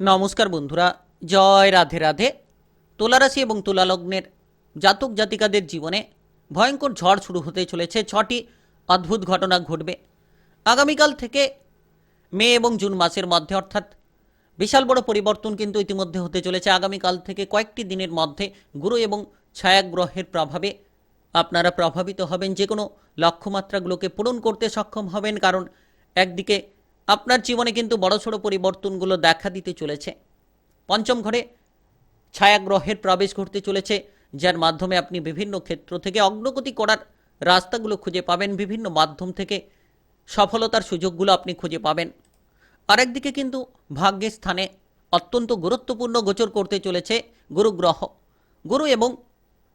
নমস্কার বন্ধুরা, জয় রাধে রাধে। তুলারাশি এবং তুলালগ্নের জাতক জাতিকাদের জীবনে ভয়ঙ্কর ঝড় শুরু হতে চলেছে, ছটি অদ্ভুত ঘটনা ঘটবে। আগামীকাল থেকে মে এবং জুন মাসের মধ্যে, অর্থাৎ বিশাল বড় পরিবর্তন কিন্তু ইতিমধ্যে হতে চলেছে। আগামীকাল থেকে কয়েকটি দিনের মধ্যে গুরু এবং ছায়াগ্রহের প্রভাবে আপনারা প্রভাবিত হবেন। যে কোনো লক্ষ্যমাত্রাগুলোকে পূরণ করতে সক্ষম হবেন, কারণ একদিকে আপনার জীবনে কিন্তু বড়সড় পরিবর্তনগুলো দেখা দিতে চলেছে। পঞ্চম ঘরে ছায়াগ্রহের প্রবেশ ঘটতে চলেছে, যার মাধ্যমে আপনি বিভিন্ন ক্ষেত্র থেকে অগ্রগতি করার রাস্তাগুলো খুঁজে পাবেন, বিভিন্ন মাধ্যম থেকে সফলতার সুযোগগুলো আপনি খুঁজে পাবেন। আরেকদিকে কিন্তু ভাগ্যের স্থানে অত্যন্ত গুরুত্বপূর্ণ গোচর করতে চলেছে গুরু গ্রহ গুরু এবং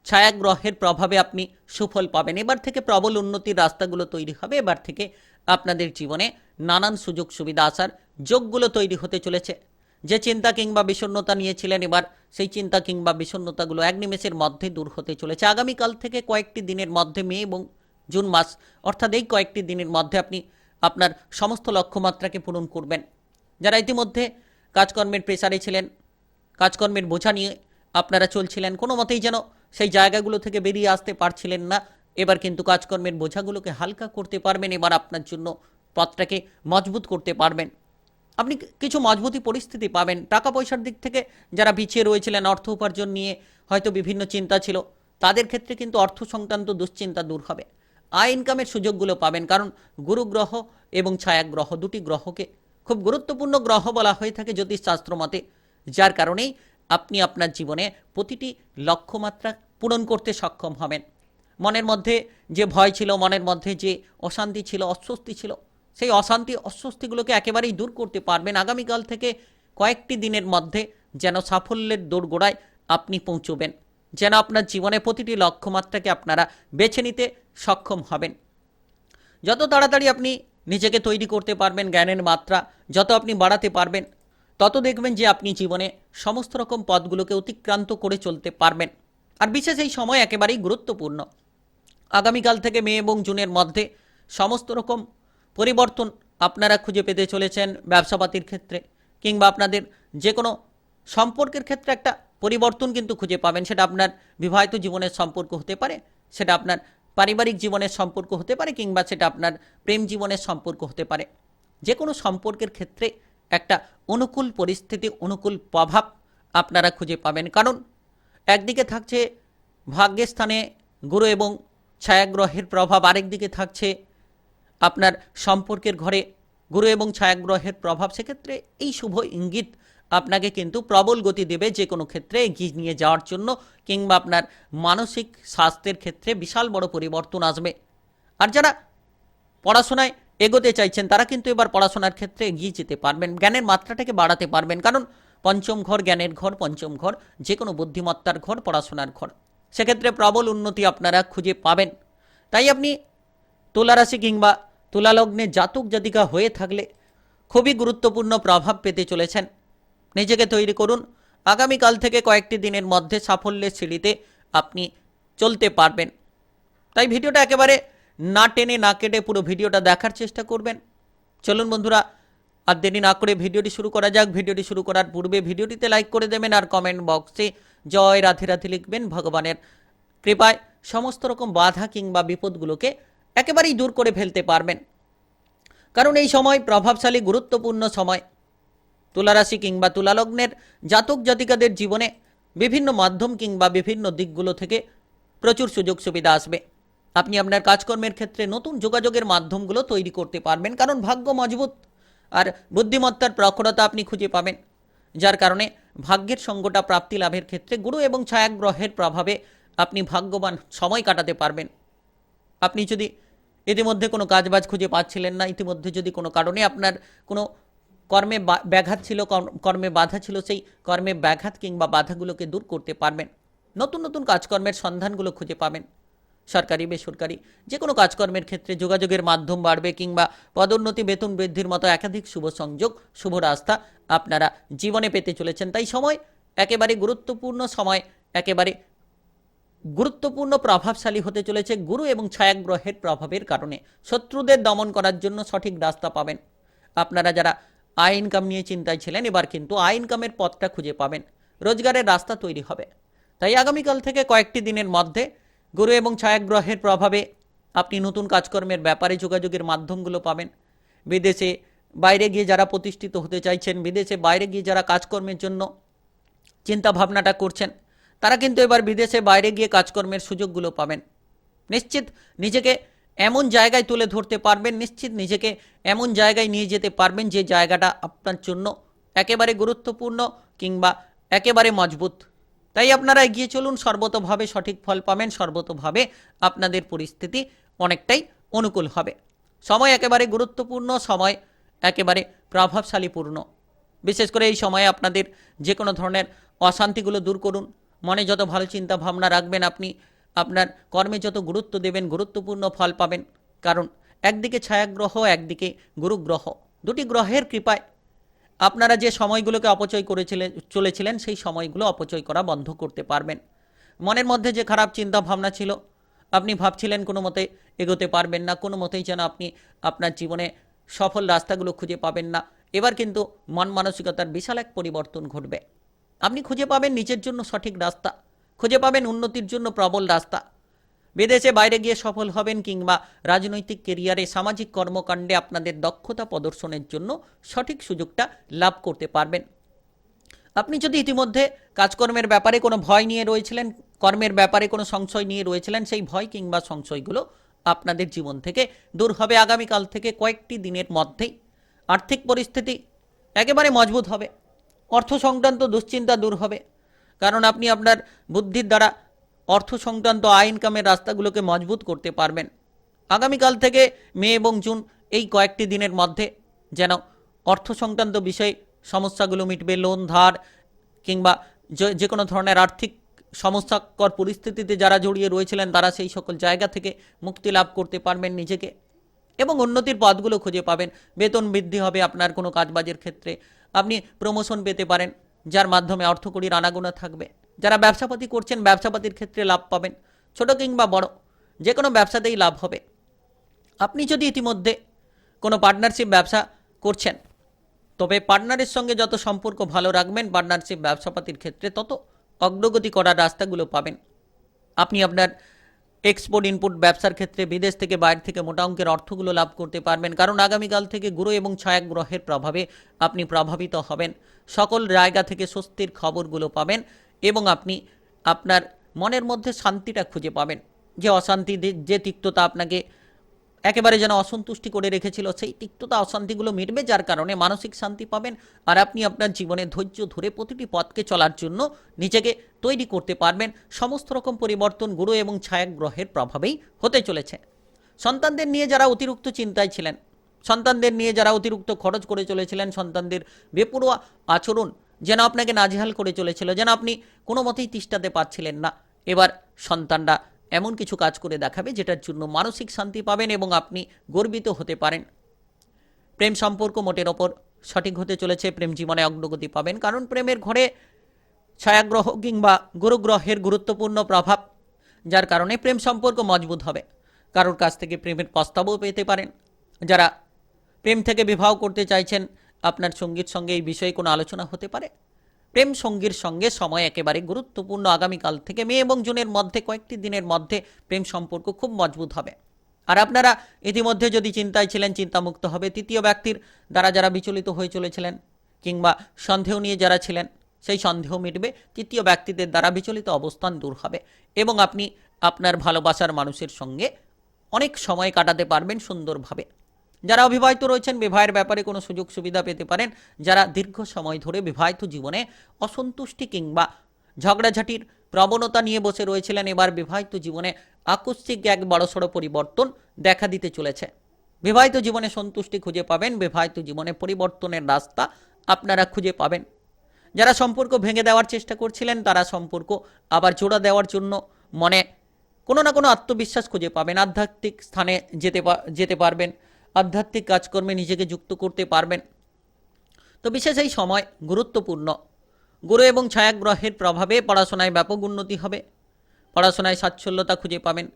ছায়াগ্রহের প্রভাবে আপনি সুফল পাবেন। এবার থেকে প্রবল উন্নতির রাস্তাগুলো তৈরি হবে, এবার থেকে আপনাদের জীবনে নানান সুযোগ সুবিধা আসার যোগগুলো তৈরি হতে চলেছে। যে চিন্তা কিংবা বিষণ্ণতা নিয়েছিলেন এবার, সেই চিন্তা কিংবা বিষণ্ণতাগুলো এক নিমেষের মধ্যে দূর হতে চলেছে। আগামীকাল থেকে কয়েকটি দিনের মধ্যে মে এবং জুন মাস, অর্থাৎ এই কয়েকটি দিনের মধ্যে আপনি আপনার সমস্ত লক্ষ্যমাত্রাকে পূরণ করবেন। যারা ইতিমধ্যে কাজকর্মের প্রেসারে ছিলেন, কাজকর্মের বোঝা নিয়ে আপনারা চলছিলেন, কোনো মতেই যেন সেই জায়গাগুলো থেকে বেরিয়ে আসতে পারছিলেন না, এবার কিন্তু কাজকর্মের বোঝাগুলোকে হালকা করতে পারবেন, এবার আপনার জন্য পথটাকে মজবুত করতে পারবেন। আপনি কিছু মজবুতি পরিস্থিতি পাবেন। টাকা পয়সার দিক থেকে যারা পিছিয়ে রয়েছিলেন, অর্থ উপার্জন নিয়ে হয়তো বিভিন্ন চিন্তা ছিল, তাদের ক্ষেত্রে কিন্তু অর্থ সংক্রান্ত দুশ্চিন্তা দূর হবে। আয় ইনকামের সুযোগগুলো পাবেন, কারণ গুরু গ্রহ এবং ছায়াগ্রহ দুটি গ্রহকে খুব গুরুত্বপূর্ণ গ্রহ বলা হয়ে থাকে জ্যোতিষশাস্ত্র মতে, যার কারণেই আপনি আপনার জীবনে প্রতিটি লক্ষ্যমাত্রা পূরণ করতে সক্ষম হবেন। মনের মধ্যে যে ভয় ছিল, মনের মধ্যে যে অশান্তি ছিল, অস্বস্তি ছিল সেই অশান্তি, অস্বস্তিগুলোকে একেবারেই দূর করতে পারবেন আগামীকাল থেকে কয়েকটি দিনের মধ্যে যেন সাফল্যের দোরগোড়ায় আপনি পৌঁছবেন। যেন আপনার জীবনে প্রতিটি লক্ষ্যমাত্রাকে আপনারা বেছে নিতে সক্ষম হবেন। যত তাড়াতাড়ি আপনি নিজেকে তৈরি করতে পারবেন জ্ঞানের মাত্রা, যত আপনি বাড়াতে পারবেন, তত দেখবেন যে আপনি জীবনে সমস্ত রকম পদগুলোকে অতিক্রান্ত করে চলতে পারবেন। আর বিশেষ এই সময় একেবারেই গুরুত্বপূর্ণ। আগামীকাল থেকে মে এবং জুনের মধ্যে সমস্ত রকম পরিবর্তন আপনারা খুঁজে পেতে চলেছেন ব্যবসাপাতির ক্ষেত্রে, কিংবা আপনাদের যে কোনো সম্পর্কের ক্ষেত্রে একটা পরিবর্তন কিন্তু খুঁজে পাবেন। সেটা আপনার বিবাহিত জীবনের সম্পর্ক হতে পারে, সেটা আপনার পারিবারিক জীবনের সম্পর্ক হতে পারে, কিংবা সেটা আপনার প্রেম জীবনের সম্পর্ক হতে পারে। যে কোনো সম্পর্কের ক্ষেত্রে একটা অনুকূল পরিস্থিতি, অনুকূল প্রভাব আপনারা খুঁজে পাবেন। কারণ একদিকে থাকছে ভাগ্যের স্থানে গুরু এবং ছায়াগ্রহের প্রভাব, আরেকদিকে থাকছে আপনার সম্পর্কের ঘরে গুরু এবং ছায়াগ্রহের প্রভাব, সেক্ষেত্রে এই শুভ ইঙ্গিত আপনাকে কিন্তু প্রবল গতি দেবে যে কোনো ক্ষেত্রে এগিয়ে নিয়ে যাওয়ার জন্য, কিংবা আপনার মানসিক স্বাস্থ্যের ক্ষেত্রে বিশাল বড় পরিবর্তন আসবে। আর যারা পড়াশোনায় এগোতে চাইছেন, তারা কিন্তু এবার পড়াশোনার ক্ষেত্রে এগিয়ে যেতে পারবেন, জ্ঞানের মাত্রাটাকে বাড়াতে পারবেন, কারণ পঞ্চম ঘর জ্ঞানের ঘর, পঞ্চম ঘর যে কোনো বুদ্ধিমত্তার ঘর, পড়াশোনার ঘর। সেক্ষেত্রে প্রবল উন্নতি আপনারা খুঁজে পাবেন। তাই আপনি তুলারাশি কিংবা তুলালগ্নে জাতক জাতিকা হয়ে থাকলে খুবই গুরুত্বপূর্ণ প্রভাব পেতে চলেছেন। নিজেকে তৈরি করুন। আগামীকাল থেকে কয়েকটি দিনের মধ্যে সাফল্যের সিঁড়িতে আপনি চলতে পারবেন। তাই ভিডিওটা একেবারে না টেনে না কেটে পুরো ভিডিওটা দেখার চেষ্টা করবেন। চলুন বন্ধুরা, আর দেরি না করে ভিডিওটি শুরু করা যাক। ভিডিওটি শুরু করার পূর্বে ভিডিওটিতে লাইক করে দেবেন আর কমেন্ট বক্সে জয় রাধে রাধে লিখবেন। ভগবানের কৃপায় সমস্ত রকম বাধা কিংবা বিপদগুলোকে একেবারেই দূর করে ফেলতে পারবেন। কারণ এই সময় প্রভাবশালী, গুরুত্বপূর্ণ সময়। তুলারাশি কিংবা তুলালগ্নের জাতক জাতিকাদের জীবনে বিভিন্ন মাধ্যম কিংবা বিভিন্ন দিকগুলো থেকে প্রচুর সুযোগ সুবিধা আসবে। আপনি আপনার কাজকর্মের ক্ষেত্রে নতুন যোগাযোগের মাধ্যমগুলো তৈরি করতে পারবেন। কারণ ভাগ্য মজবুত আর বুদ্ধিমত্তার প্রখরতা আপনি খুঁজে পাবেন। যার কারণে ভাগ্যের সঙ্গটা প্রাপ্তি লাভের ক্ষেত্রে গুরু এবং ছায়াগ্রহের প্রভাবে আপনি ভাগ্যবান সময় কাটাতে পারবেন। আপনি যদি ইতিমধ্যে কোনো কাজবাজ খুঁজে পাচ্ছিলেন না, ইতিমধ্যে যদি কোনো কারণে আপনার কোনো কর্মে ব্যাঘাত ছিল, কর্মে বাধা ছিল, সেই কর্মে ব্যাঘাত কিংবা বাধাগুলোকে দূর করতে পারবেন। নতুন নতুন কাজকর্মের সন্ধানগুলো খুঁজে পাবেন। সরকারি, বেসরকারি যে কোনো কাজকর্মের ক্ষেত্রে যোগাযোগের মাধ্যম বাড়বে কিংবা পদোন্নতি, বেতন বৃদ্ধির মতো একাধিক শুভ সংযোগ, শুভ রাস্তা আপনারা জীবনে পেতে চলেছেন। তাই সময় একেবারে গুরুত্বপূর্ণ সময়, একেবারে গুরুত্বপূর্ণ প্রভাবশালী হতে চলেছে গুরু এবং ছায়াগ্রহের প্রভাবের কারণে। শত্রুদের দমন করার জন্য সঠিক রাস্তা পাবেন। আপনারা যারা আয় ইনকাম নিয়ে চিন্তায় ছিলেন, এবার কিন্তু আয় ইনকামের পথটা খুঁজে পাবেন। রোজগারের রাস্তা তৈরি হবে। তাই আগামীকাল থেকে কয়েকটি দিনের মধ্যে গুরু এবং ছায়াগ্রহের প্রভাবে আপনি নতুন কাজকর্মের ব্যাপারে যোগাযোগের মাধ্যমগুলো পাবেন। বিদেশে বাইরে গিয়ে যারা প্রতিষ্ঠিত হতে চাইছেন, বিদেশে বাইরে গিয়ে যারা কাজকর্মের জন্য চিন্তা ভাবনাটা করছেন তারা কিন্তু এবার বিদেশে বাইরে গিয়ে কাজকর্মের সুযোগগুলো পাবেন। নিশ্চিত নিজেকে এমন জায়গায় তুলে ধরতে পারবেন, নিশ্চিত নিজেকে এমন জায়গায় নিয়ে যেতে পারবেন যে জায়গাটা আপনার জন্য একেবারে গুরুত্বপূর্ণ কিংবা একেবারে মজবুত। তাই আপনারা এগিয়ে চলুন, সর্বতভাবে সঠিক ফল পাবেন, সর্বতভাবে আপনাদের পরিস্থিতি অনেকটাই অনুকূল হবে। সময় একেবারে গুরুত্বপূর্ণ, সময় একেবারে প্রভাবশালীপূর্ণ। বিশেষ করে এই সময়ে আপনাদের যে কোনো ধরনের অশান্তিগুলো দূর করুন মনে যত ভালো চিন্তা ভাবনা রাখবেন আপনি, আপনার কর্মে যত গুরুত্ব দেবেন, গুরুত্বপূর্ণ ফল পাবেন। কারণ একদিকে ছায়াগ্রহ, একদিকে গুরুগ্রহ। দুটি গ্রহের কৃপায়। আপনারা যে সময়গুলোকে অপচয় করেছিলেন, চলেছিলেন, সেই সময়গুলো অপচয় করা বন্ধ করতে পারবেন। মনের মধ্যে যে খারাপ চিন্তা ভাবনা ছিল, আপনি ভাবছিলেন কোনো মতে এগোতে পারবেন না, কোনো মতেই যেন আপনি আপনার জীবনে সফল রাস্তাগুলো খুঁজে পাবেন না। এবার কিন্তু মন মানসিকতার বিশাল এক পরিবর্তন ঘটবে। আপনি খুঁজে পাবেন নিজের জন্য সঠিক রাস্তা। খুঁজে পাবেন উন্নতির জন্য প্রবল রাস্তা। বিদেশে বাইরে গিয়ে সফল হবেন কিংবা রাজনৈতিক কেরিয়ারে সামাজিক কর্মকাণ্ডে আপনাদের দক্ষতা প্রদর্শনের জন্য সঠিক সুযোগটা লাভ করতে পারবেন। আপনি যদি ইতিমধ্যে কাজকর্মের ব্যাপারে কোনো ভয় নিয়ে রয়েছিলেন, কর্মের ব্যাপারে কোনো সংশয় নিয়ে রয়েছিলেন, সেই ভয় কিংবা সংশয়গুলো আপনাদের জীবন থেকে দূর হবে। আগামীকাল থেকে কয়েকটি দিনের মধ্যেই আর্থিক পরিস্থিতি একেবারে মজবুত হবে। অর্থ সংক্রান্ত দুশ্চিন্তা দূর হবে। কারণ আপনি আপনার বুদ্ধির দ্বারা অর্থ সংক্রান্ত আয় ইনকামের রাস্তাগুলোকে মজবুত করতে পারবেন। আগামীকাল থেকে মে এবং জুন এই কয়েকটি দিনের মধ্যে যেন অর্থ সংক্রান্ত বিষয়ে সমস্যাগুলো মিটবে, লোন ধার কিংবা যে- কোনো ধরনের আর্থিক সমস্যাকর পরিস্থিতিতে যারা জড়িয়ে রয়েছিলেন, তারা সেই সকল জায়গা থেকে মুক্তি লাভ করতে পারবেন নিজেকে। এবং উন্নতির পথগুলো খুঁজে পাবেন। বেতন বৃদ্ধি হবে আপনার কোনো কাজবাজের ক্ষেত্রে। আপনি প্রমোশন পেতে পারেন, যার মাধ্যমে অর্থকড়ির আনাগোনা থাকবে। যারা ব্যবসাপাতি করছেন, ব্যবসাপাতির ক্ষেত্রে লাভ পাবেন, ছোট কিংবা বড় যে কোনো ব্যবসাতেই লাভ হবে। আপনি যদি ইতিমধ্যে কোনো পার্টনারশিপ ব্যবসা করছেন, তবে পার্টনারের সঙ্গে যত সম্পর্ক ভালো রাখবেন পার্টনারশিপ ব্যবসাপাতির ক্ষেত্রে তত অগ্রগতি করার রাস্তাগুলো পাবেন। আপনি আপনার এক্সপোর্ট ইনপুট ব্যবসার ক্ষেত্রে বিদেশ থেকে বাইরে থেকে মোটা অঙ্কের অর্থগুলো লাভ করতে পারবেন। কারণ আগামীকাল থেকে গুরু এবং ছায়াগ্রহের প্রভাবে আপনি প্রভাবিত হবেন। সকল জায়গা থেকে স্বস্তির খবরগুলো পাবেন এবং আপনি আপনার মনের মধ্যে শান্তিটা খুঁজে পাবেন। যে অশান্তি যে- যে তিক্ততা আপনাকে একেবারে যেন অসন্তুষ্টি করে রেখেছিল সেই তিক্ততা, অশান্তিগুলো মিটবে, যার কারণে মানসিক শান্তি পাবেন আর আপনি আপনার জীবনে ধৈর্য ধরে প্রতিটি পথকে চলার জন্য নিজেকে তৈরি করতে পারবেন। সমস্ত রকম পরিবর্তন গুরু এবং ছায়াগ্রহের প্রভাবেই হতে চলেছে। সন্তানদের নিয়ে যারা অতিরিক্ত চিন্তায় ছিলেন, সন্তানদের নিয়ে যারা অতিরিক্ত খরচ করে চলেছিলেন, সন্তানদের বেপরোয়া আচরণ যেন আপনাকে নাজেহাল করে চলেছিল, যেন আপনি কোনো মতেই তিষ্ঠাতে পারছিলেন না। এবার সন্তানরা এমন কিছু কাজ করে দেখাবে যেটার জন্য মানসিক শান্তি পাবেন এবং আপনি গর্বিত হতে পারেন। প্রেম সম্পর্ক মোটের ওপর সঠিক হতে চলেছে, প্রেম জীবনে অগ্রগতি পাবেন, কারণ প্রেমের ঘরে ছায়াগ্রহ কিংবা গুরুগ্রহের গুরুত্বপূর্ণ প্রভাব, যার কারণে প্রেম সম্পর্ক মজবুত হবে। কারোর কাছ থেকে প্রেমের প্রস্তাবও পেতে পারেন। যারা প্রেম থেকে বিবাহ করতে চাইছেন, আপনার সঙ্গীর সঙ্গে এই বিষয়ে কোনো আলোচনা হতে পারে? প্রেম সঙ্গীর সঙ্গে সময় একেবারে গুরুত্বপূর্ণ আগামীকাল থেকে মে এবং জুনের মধ্যে, কয়েকটি দিনের মধ্যে প্রেম সম্পর্ক খুব মজবুত হবে। আর আপনারা ইতিমধ্যে যদি চিন্তায় ছিলেন, চিন্তামুক্ত হবে, তৃতীয় ব্যক্তির দ্বারা যারা বিচলিত হয়ে চলেছিলেন কিংবা সন্দেহ নিয়ে যারা ছিলেন, সেই সন্দেহ মিটবে, তৃতীয় ব্যক্তিদের দ্বারা বিচলিত অবস্থান দূর হবে এবং আপনি আপনার ভালোবাসার মানুষের সঙ্গে অনেক সময় কাটাতে পারবেন সুন্দরভাবে। যারা অবিবাহিত রয়েছেন, বিবাহের ব্যাপারে কোনো সুযোগ সুবিধা পেতে পারেন। যারা দীর্ঘ সময় ধরে বিবাহিত জীবনে অসন্তুষ্টি কিংবা ঝগড়াঝাটির প্রবণতা নিয়ে বসে রয়েছিলেন, এবার বিবাহিত জীবনে আকস্মিক এক বড়সড় পরিবর্তন দেখা দিতে চলেছে। বিবাহিত জীবনে সন্তুষ্টি খুঁজে পাবেন, বিবাহিত জীবনে পরিবর্তনের রাস্তা আপনারা খুঁজে পাবেন। যারা সম্পর্ক ভেঙে দেওয়ার চেষ্টা করছিলেন, তারা সম্পর্ক আবার জোড়া দেওয়ার জন্য মনে কোনো না কোনো আত্মবিশ্বাস খুঁজে পাবেন, আধ্যাত্মিক স্থানে যেতে যেতে পারবেন। আধ্যাত্মিক কাজকর্মে নিজেকে যুক্ত করতে পারবেন। তো বিশেষ এই সময় গুরুত্বপূর্ণ। গুরু এবং ছায়াগ্রহের প্রভাবে পড়াশোনায় ব্যাপক উন্নতি হবে। পড়াশোনায় সাচ্ছল্যতা খুঁজে পাবেন।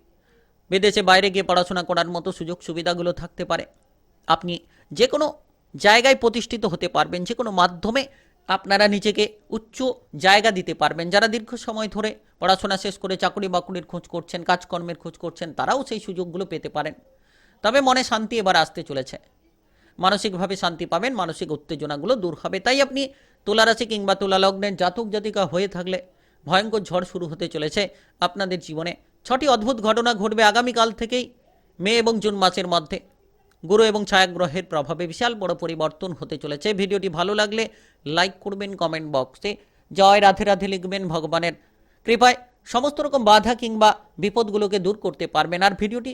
বিদেশে বাইরে গিয়ে পড়াশোনা করার মতো সুযোগ সুবিধাগুলো থাকতে পারে। আপনি যে কোনো জায়গায় প্রতিষ্ঠিত হতে পারবেন যে কোনো মাধ্যমে আপনারা নিজেকে উচ্চ জায়গা দিতে পারবেন। যারা দীর্ঘ সময় ধরে পড়াশোনা শেষ করে চাকরি বাকরির খোঁজ করছেন, কাজকর্মের খোঁজ করছেন, তারাও সেই সুযোগগুলো পেতে পারেন। তবে মনে শান্তি এবার আসতে চলেছে। মানসিকভাবে শান্তি পাবেন, মানসিক উত্তেজনাগুলো দূর হবে। তাই আপনি তুলারাশি কিংবা তুলা লগ্নের জাতক জাতিকা হয়ে থাকলে ভয়ঙ্কর ঝড় শুরু হতে চলেছে আপনাদের জীবনে। ছটি অদ্ভুত ঘটনা ঘটবে আগামীকাল থেকেই, মে এবং জুন মাসের মধ্যে। গুরু এবং ছায়াগ্রহের প্রভাবে বিশাল বড় পরিবর্তন হতে চলেছে। ভিডিওটি ভালো লাগলে লাইক করবেন, কমেন্ট বক্সে। জয় রাধে রাধে লিখবেন ভগবানের কৃপায়। সমস্ত রকম বাধা কিংবা বিপদগুলোকে দূর করতে পারবেন। আর ভিডিওটি